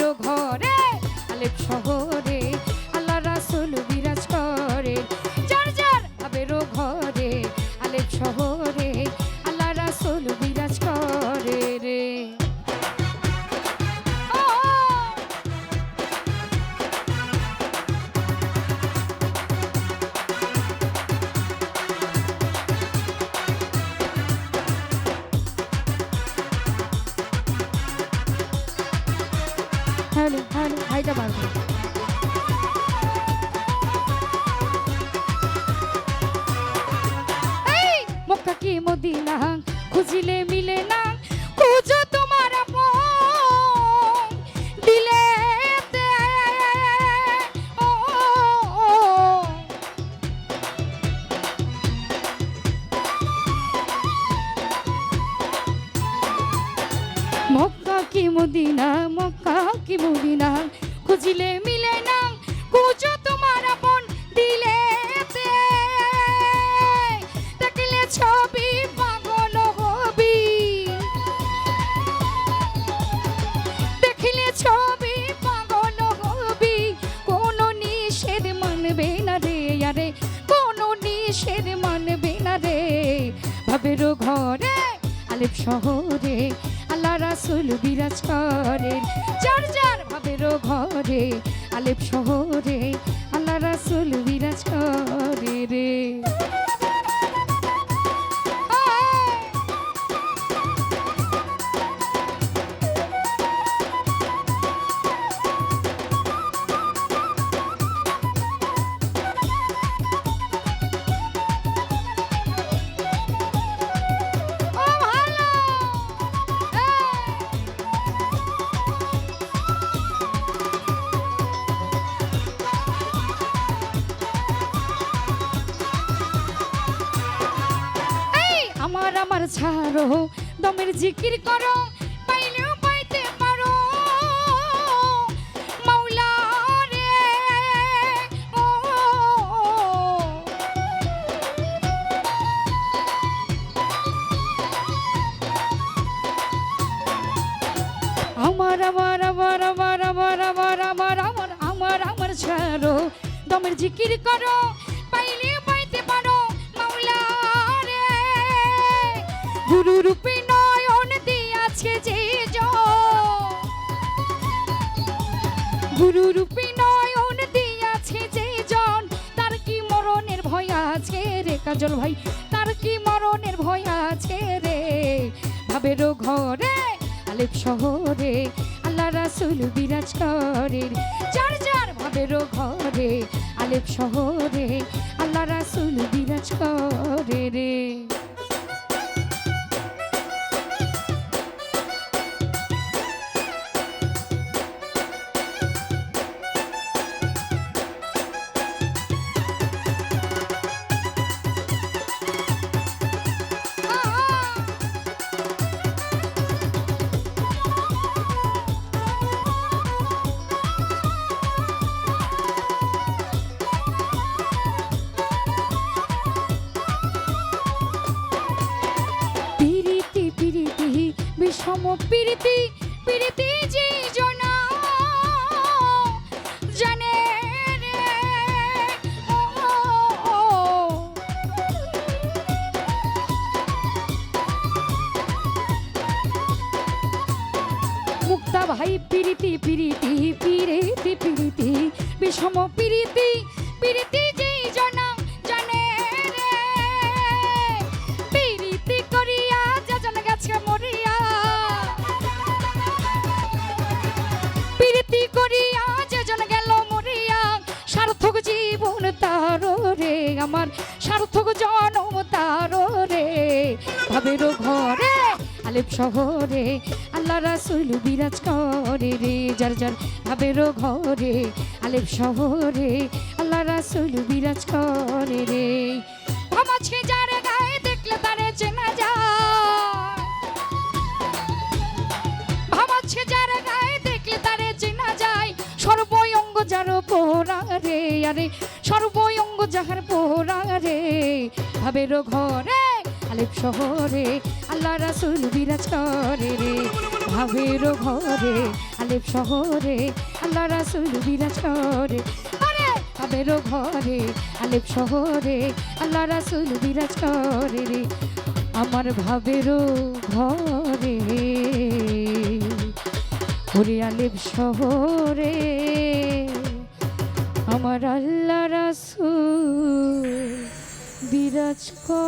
ঘরে আলেপ শহরে আল্লাহ রাসুল তাহলে তাহলে ভাইটা কি মদিনা, মক্কা কি মদিনা? খুঁজিলে মিলে না, খুঁজো তোমার আপন দিলে দেখলে ছবি পাগল হবি। দেখিলে ছবি পাগল হবি। কোন নিষেধ মানবে না রে, আরে কোন নিষেধ মানবে না রে। ভাবেরও ঘরে, আলেপ শহরে রাসুল বিরাজ করেন যার যার ভাবেরও ঘরে আলেপ শহরে আমার আমার ছাড়ো। দমের জিকির করো আমার আমার ছাড়ো। দমের জিকির করো গুরু রূপী নয়ন দিয়াছে যে জন। তার কি মরণের ভয় আছে রে কাজল ভাই? তার কি মরণের ভয় আছে রে? ভাবেরও ঘরে, আলেপ শহরে, আল্লাহ রাসুল বিরাজ করে। যার যার ভাবেরও ঘরে, আলেপ শহরে, আল্লাহ রাসুল বিরাজ করে রে। বিষম পিরিতি পিরিতি যে জনা, জানে। মুক্তা ভাই, পিরিতি পিরিতি পিরিতি পিরিতি, বিষম পিরিতি পিরিতি আমার সার্থক জনম তার রে। ভাবেরও ঘরে, আলেপ শহরে, আল্লাহ রাসুল বিরাজ করে রে। যার যার ভাবেরও ঘরে, আলেপ শহরে, আল্লাহ রাসুল বিরাজ করে রে। ভামাছে যার গায়ে, দেখলে তারে চেনা যায়। ভামাচ্ছে যার গায়ে, দেখলে তারে চেনা যায়। সর্বঙ্গ যার পোড়া রে আরে সর্বঙ্গ যাহার পোড়া রে, ভাবেরও ঘরে, আলেপ শহরে, আল্লাহ রাসুল বিরাজ করে রে। ভাবেরও ঘরে, আলেপ শহরে, আল্লাহ রাসুল বিরাজ করে। আরে ঘরে, আলেপ শহরে, আল্লাহ রাসুল বিরাজ করে রে। আমার ভাবেরও ঘরে, ওরে আলেপ শহরে। আমার আল্লাহ রাসুল বিরাজ করে